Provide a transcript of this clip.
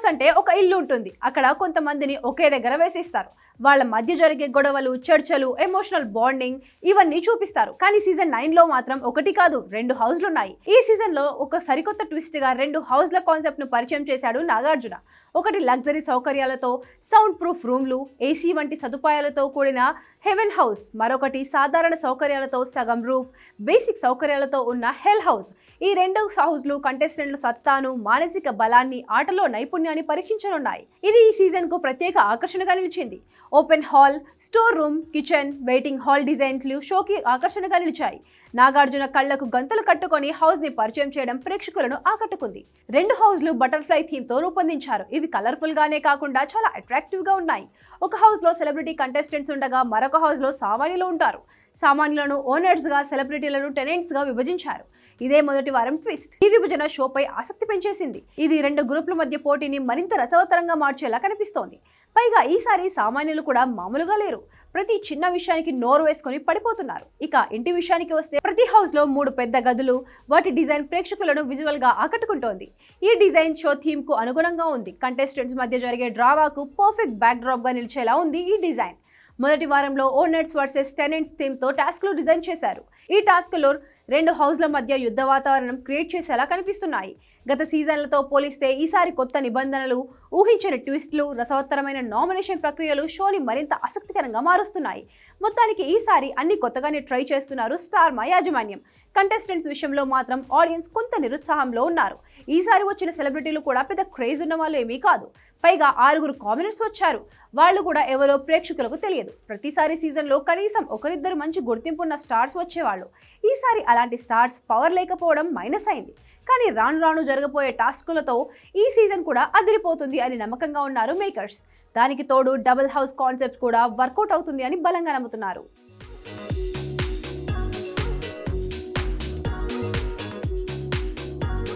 House అంటే ఒక ఇల్లు ఉంటుంది. అక్కడ కొంతమందిని ఒకే దగ్గర వేసిస్తారు. వాళ్ళ మధ్య జరిగే గొడవలు చర్చలు ఎమోషనల్ బాండింగ్ ఇవన్నీ చూపిస్తారు. కానీ సీజన్ నైన్లో మాత్రం ఒకటి కాదు రెండు హౌస్లు ఉన్నాయి ఈ సీజన్లో ఒక సరికొత్త ట్విస్ట్గా రెండు హౌస్ల కాన్సెప్ట్ను పరిచయం చేశాడు నాగార్జున. ఒకటి లగ్జరీ సౌకర్యాలతో సౌండ్ ప్రూఫ్ రూమ్లు ఏసీ వంటి సదుపాయాలతో కూడిన హెవెన్ హౌస్ మరొకటి సాధారణ సౌకర్యాలతో సగం రూఫ్ బేసిక్ సౌకర్యాలతో ఉన్న హెల్ హౌస్. ఈ రెండు హౌస్లు కంటెస్టెంట్ల సత్తాను మానసిక బలాన్ని ఆటలో నైపుణ్యం నైపుణ్యాన్ని పరీక్షించనున్నాయి. ఇది ఈ సీజన్కు ప్రత్యేక ఆకర్షణగా నిలిచింది. Open hall store room kitchen waiting hall డిజైన్లు షోకి ఆకర్షణగా నిలిచాయి. నాగార్జున కళ్ళకు గంతలు కట్టుకొని హౌస్ని పరిచయం చేయడం ప్రేక్షకులను ఆకట్టుకుంది. రెండు హౌస్లు బటర్ఫ్లై థీమ్తో రూపొందించారు. ఇవి కలర్ఫుల్ గానే కాకుండా చాలా అట్రాక్టివ్గా ఉన్నాయి. ఒక హౌస్లో సెలబ్రిటీ కంటెస్టెంట్స్ ఉండగా మరొక హౌస్లో సామాన్యులు ఉంటారు. సామాన్యులను ఓనర్స్గా సెలబ్రిటీలను టెనెంట్స్గా విభజించారు. ఇదే మొదటి వారం ట్విస్ట్. ఈ విభజన షోపై ఆసక్తి పెంచేసింది. ఇది రెండు గ్రూపుల మధ్య పోటీని మరింత రసవత్తరంగా మార్చేలా కనిపిస్తోంది. పైగా ఈసారి సామాన్యులు కూడా మామూలుగా లేరు. ప్రతి చిన్న విషయానికి నోరు వేసుకొని పడిపోతున్నారు. ఇక ఇంటి విషయానికి వస్తే ప్రతి హౌస్లో మూడు పెద్ద గదులు వాటి డిజైన్ ప్రేక్షకులను విజువల్గా ఆకట్టుకుంటోంది. ఈ డిజైన్ షో థీమ్కు అనుగుణంగా ఉంది. కంటెస్టెంట్స్ మధ్య జరిగే డ్రావాకు పర్ఫెక్ట్ బ్యాక్ డ్రాప్గా నిలిచేలా ఉంది ఈ డిజైన్. మొదటి వారంలో ఓనర్స్ వర్సెస్ టెనెంట్స్ థీమ్తో టాస్క్లు డిజైన్ చేశారు. ఈ టాస్క్లో రెండు హౌస్ల మధ్య యుద్ధ వాతావరణం క్రియేట్ చేసేలా కనిపిస్తున్నాయి. గత సీజన్లతో పోలిస్తే ఈసారి కొత్త నిబంధనలు ఊహించిన ట్విస్ట్లు రసవత్తరమైన నామినేషన్ ప్రక్రియలు షోని మరింత ఆసక్తికరంగా మారుస్తున్నాయి. మొత్తానికి ఈసారి అన్ని కొత్తగానే ట్రై చేస్తున్నారు స్టార్ మా యాజమాన్యం. కంటెస్టెంట్స్ విషయంలో మాత్రం ఆడియన్స్ కొంత నిరుత్సాహంలో ఉన్నారు. ఈసారి వచ్చిన సెలబ్రిటీలు కూడా పెద్ద క్రేజ్ ఉన్న వాళ్ళు ఏమీ కాదు. పైగా ఆరుగురు కామెంట్స్ వచ్చారు. వాళ్ళు కూడా ఎవరో ప్రేక్షకులకు తెలియదు. ప్రతిసారి సీజన్లో కనీసం ఒకరిద్దరు మంచి గుర్తింపు ఉన్న స్టార్స్ వచ్చేవాళ్ళు. ఈసారి అలాంటి స్టార్స్ పవర్ లేకపోవడం మైనస్ అయింది. కానీ రాను రాను జరగబోయే టాస్కులతో ఈ సీజన్ కూడా అదిరిపోతుంది అని నమ్మకంగా ఉన్నారు మేకర్స్. దానికి తోడు డబుల్ హౌస్ కాన్సెప్ట్ కూడా వర్కౌట్ అవుతుంది అని బలంగా నమ్ముతున్నారు.